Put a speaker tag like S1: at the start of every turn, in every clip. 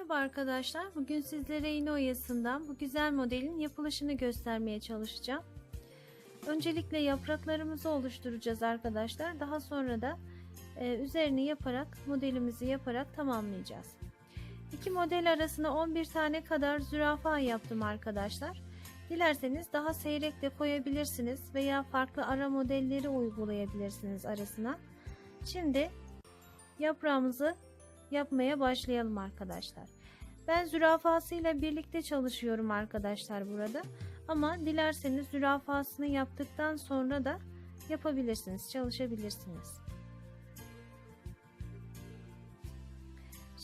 S1: Merhaba arkadaşlar. Bugün sizlere iğne oyasından bu güzel modelin yapılışını göstermeye çalışacağım. Öncelikle yapraklarımızı oluşturacağız arkadaşlar. Daha sonra da e, üzerini yaparak modelimizi yaparak tamamlayacağız. İki model arasına 11 tane kadar zürafa yaptım arkadaşlar. Dilerseniz daha seyrek de koyabilirsiniz veya farklı ara modelleri uygulayabilirsiniz arasına. Şimdi yaprağımızı yapmaya başlayalım arkadaşlar. Ben zürafasıyla birlikte çalışıyorum arkadaşlar burada. Ama dilerseniz zürafasını yaptıktan sonra da yapabilirsiniz, çalışabilirsiniz.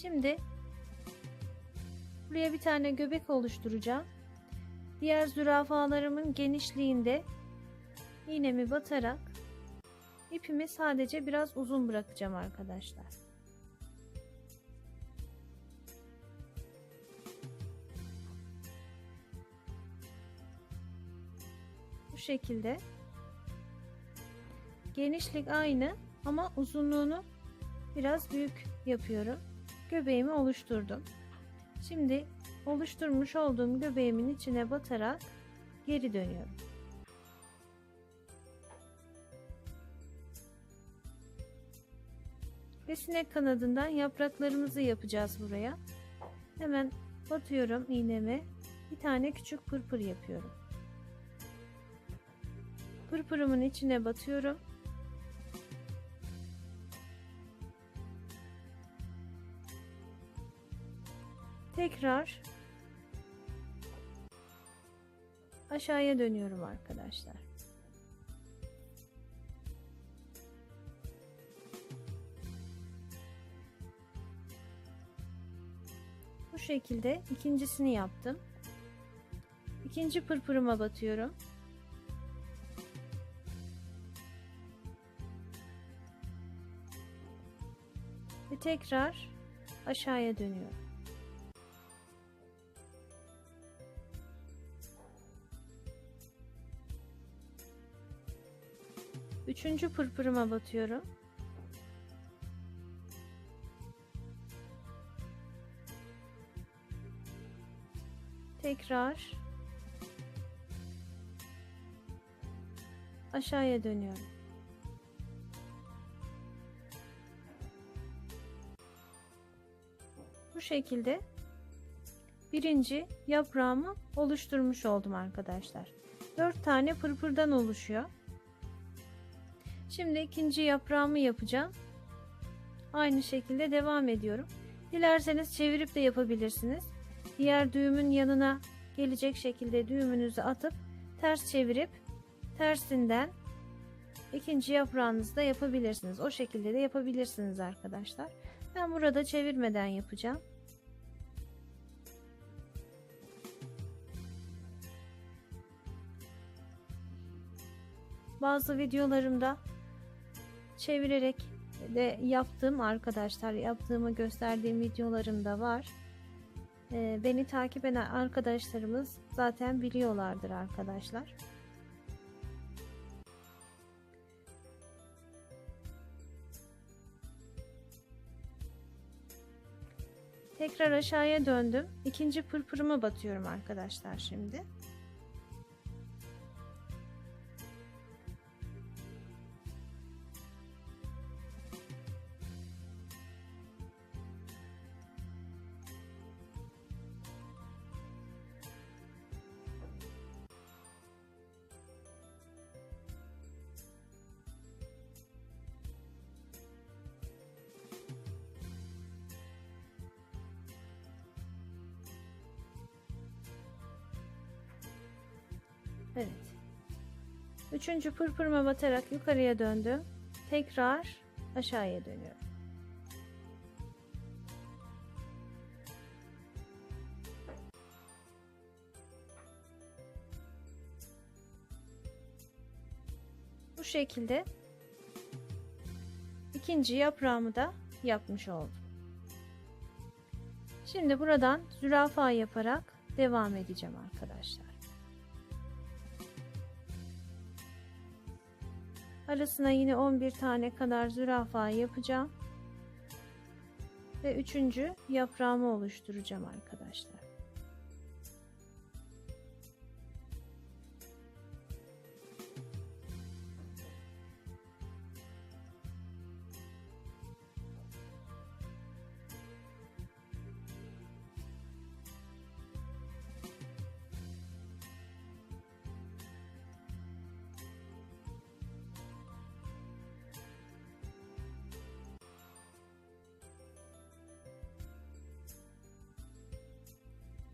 S1: Şimdi buraya bir tane göbek oluşturacağım. Diğer zürafalarımın genişliğinde iğnemi batarak ipimi sadece biraz uzun bırakacağım arkadaşlar. Şekilde genişlik aynı ama uzunluğunu biraz büyük yapıyorum. Göbeğimi oluşturdum. Şimdi oluşturmuş olduğum göbeğimin içine batarak geri dönüyorum. Ve sinek kanadından yapraklarımızı yapacağız buraya. Hemen batıyorum iğnemi. Bir tane küçük pırpır yapıyorum. Pırpırımın içine batıyorum. Tekrar aşağıya dönüyorum arkadaşlar. Bu şekilde ikincisini yaptım. İkinci pırpırıma batıyorum. Tekrar aşağıya dönüyorum. Üçüncü pırpırıma batıyorum. Tekrar aşağıya dönüyorum. Bu şekilde birinci yaprağımı oluşturmuş oldum arkadaşlar. 4 tane pırpırdan oluşuyor. Şimdi ikinci yaprağımı yapacağım. Aynı şekilde devam ediyorum. Dilerseniz çevirip de yapabilirsiniz. Diğer düğümün yanına gelecek şekilde düğümünüzü atıp ters çevirip tersinden ikinci yaprağınızı da yapabilirsiniz. O şekilde de yapabilirsiniz arkadaşlar. Ben burada çevirmeden yapacağım. Bazı videolarımda çevirerek de yaptığım arkadaşlar yaptığımı gösterdiğim videolarım da var. Ee, beni takip eden arkadaşlarımız zaten biliyorlardır arkadaşlar. Tekrar aşağıya döndüm. İkinci pırpırıma batıyorum arkadaşlar şimdi. Evet. Üçüncü pırpırıma batarak yukarıya döndüm. Tekrar aşağıya dönüyorum. Bu şekilde ikinci yaprağımı da yapmış oldum. Şimdi buradan zürafa yaparak devam edeceğim arkadaşlar. Arasına yine 11 tane kadar zürafa yapacağım. ve üçüncü yaprağımı oluşturacağım arkadaşlar.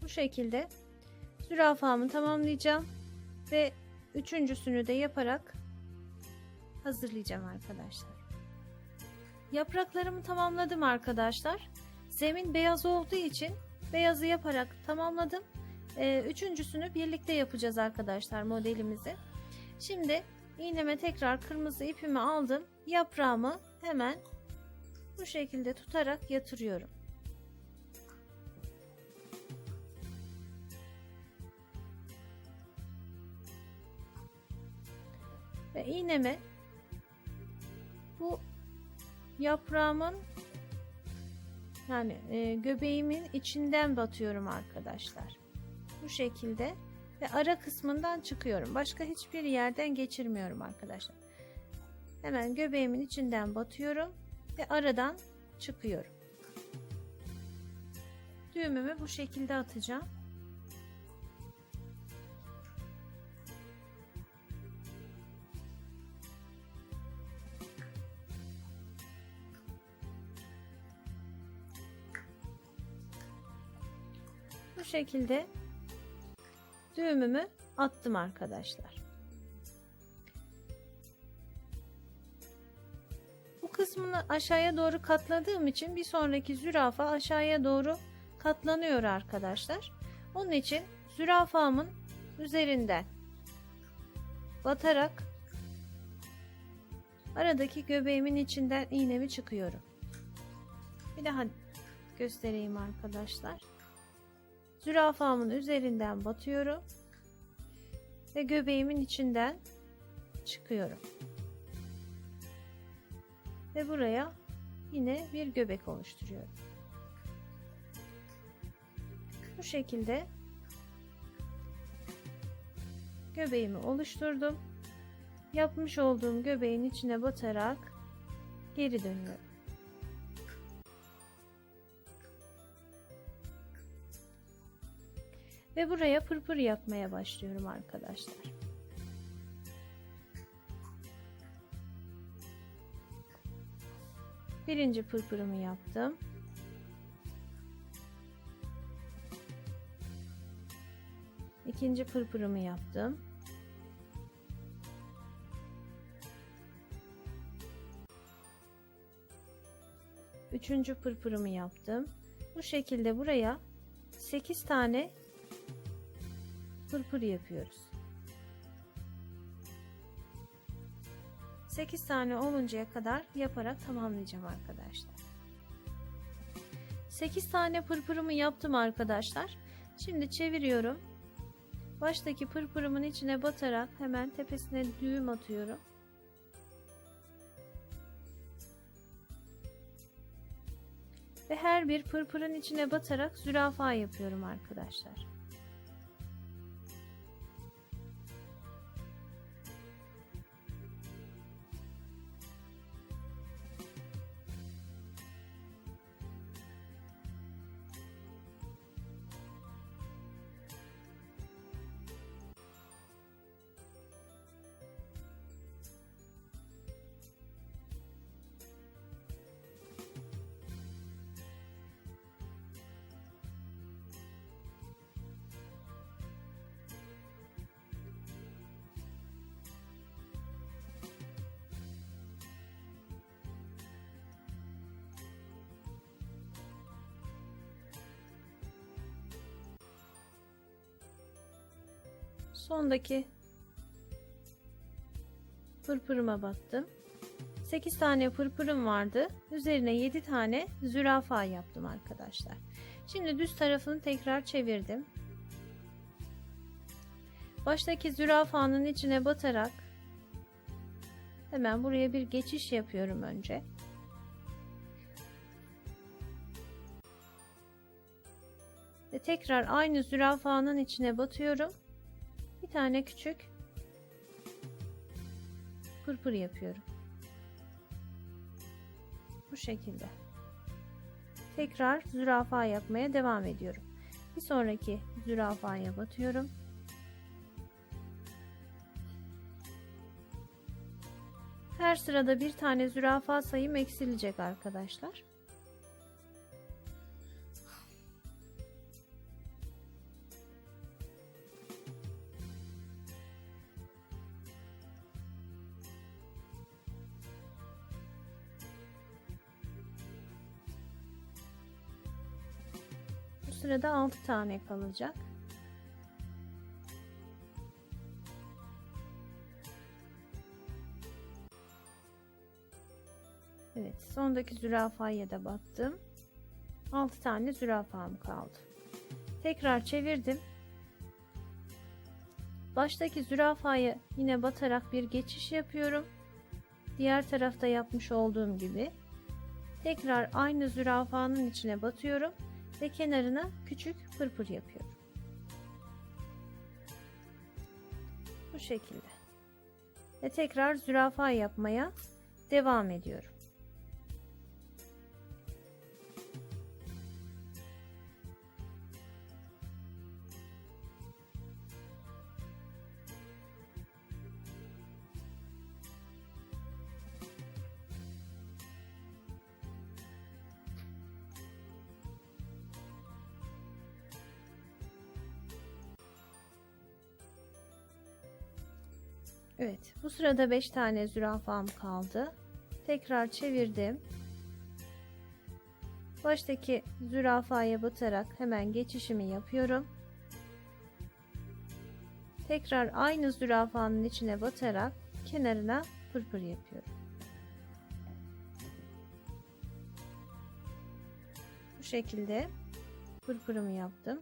S1: Bu şekilde zürafamı tamamlayacağım ve üçüncüsünü de yaparak hazırlayacağım arkadaşlar. Yapraklarımı tamamladım arkadaşlar. Zemin beyaz olduğu için beyazı yaparak tamamladım. Ee, üçüncüsünü birlikte yapacağız arkadaşlar modelimizi. Şimdi iğneme tekrar kırmızı ipimi aldım. Yaprağımı hemen bu şekilde tutarak yatırıyorum. Ve iğnemi bu yaprağımın yani e, göbeğimin içinden batıyorum arkadaşlar. Bu şekilde ve ara kısmından çıkıyorum. Başka hiçbir yerden geçirmiyorum arkadaşlar. Hemen göbeğimin içinden batıyorum ve aradan çıkıyorum. Düğümümü bu şekilde atacağım. Şekilde düğümümü attım arkadaşlar. Bu kısmını aşağıya doğru katladığım için bir sonraki zürafa aşağıya doğru katlanıyor arkadaşlar. Onun için zürafamın üzerinden batarak aradaki göbeğimin içinden iğnemi çıkıyorum. Bir daha göstereyim arkadaşlar. Zürafamın üzerinden batıyorum ve göbeğimin içinden çıkıyorum. Ve buraya yine bir göbek oluşturuyorum. Bu şekilde göbeğimi oluşturdum. Yapmış olduğum göbeğin içine batarak geri dönüyorum. Ve buraya pırpır yapmaya başlıyorum arkadaşlar. Birinci pırpırımı yaptım. İkinci pırpırımı yaptım. Üçüncü pırpırımı yaptım. Bu şekilde buraya 8 tane pırpır yapıyoruz. 8 tane oluncaya kadar yaparak tamamlayacağım arkadaşlar. 8 tane pırpırımı yaptım arkadaşlar. Şimdi çeviriyorum. Baştaki pırpırımın içine batarak hemen tepesine düğüm atıyorum. Ve her bir pırpırın içine batarak zürafa yapıyorum arkadaşlar. Sondaki pırpırıma battım. 8 tane pırpırım vardı. Üzerine 7 tane zürafa yaptım arkadaşlar. Şimdi düz tarafını tekrar çevirdim. Baştaki zürafanın içine batarak hemen buraya bir geçiş yapıyorum önce. Ve tekrar aynı zürafanın içine batıyorum. Bir tane küçük pırpır yapıyorum. Bu şekilde. Tekrar zürafa yapmaya devam ediyorum. Bir sonraki zürafaya batıyorum. Her sırada bir tane zürafa sayım eksilecek arkadaşlar. Sırada 6 tane kalacak. Evet, sondaki zürafaya da battım. 6 tane zürafam kaldı. Tekrar çevirdim. Baştaki zürafaya yine batarak bir geçiş yapıyorum. Diğer tarafta yapmış olduğum gibi. Tekrar aynı zürafanın içine batıyorum ve kenarına küçük pırpır yapıyorum. Bu şekilde. Ve tekrar zürafa yapmaya devam ediyorum. Sırada 5 tane zürafam kaldı. Tekrar çevirdim. Baştaki zürafaya batarak hemen geçişimi yapıyorum. Tekrar aynı zürafanın içine batarak kenarına pırpır yapıyorum. Bu şekilde pırpırımı yaptım.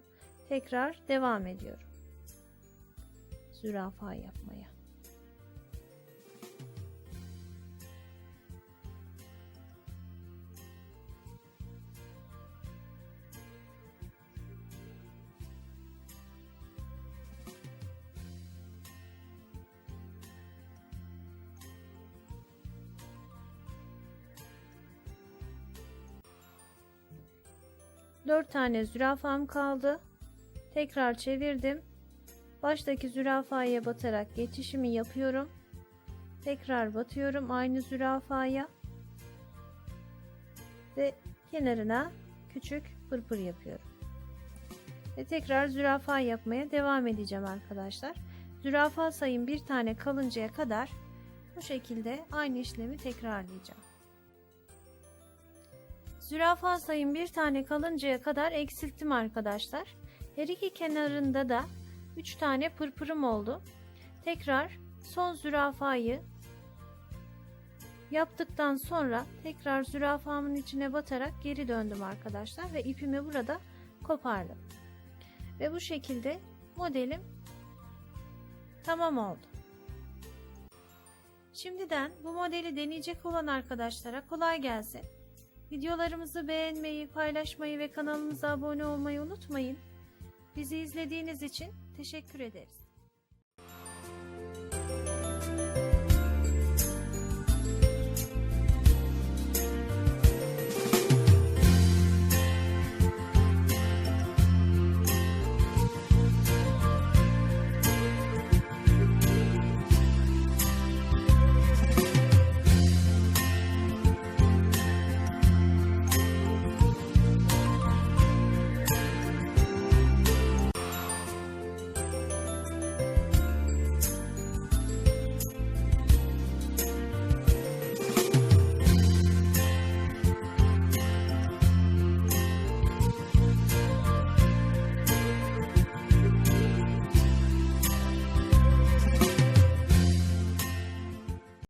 S1: Tekrar devam ediyorum. Zürafa yapmaya. Dört tane zürafam kaldı. Tekrar çevirdim. Baştaki zürafaya batarak geçişimi yapıyorum. Tekrar batıyorum aynı zürafaya. Ve kenarına küçük pırpır yapıyorum. Ve tekrar zürafa yapmaya devam edeceğim arkadaşlar. Zürafa sayım bir tane kalıncaya kadar bu şekilde aynı işlemi tekrarlayacağım. Zürafa sayım bir tane kalıncaya kadar eksilttim arkadaşlar. Her iki kenarında da 3 tane pırpırım oldu. Tekrar son zürafayı yaptıktan sonra tekrar zürafamın içine batarak geri döndüm arkadaşlar ve ipimi burada kopardım. Ve bu şekilde modelim tamam oldu. Şimdiden bu modeli deneyecek olan arkadaşlara kolay gelsin. Videolarımızı beğenmeyi, paylaşmayı ve kanalımıza abone olmayı unutmayın. Bizi izlediğiniz için teşekkür ederiz.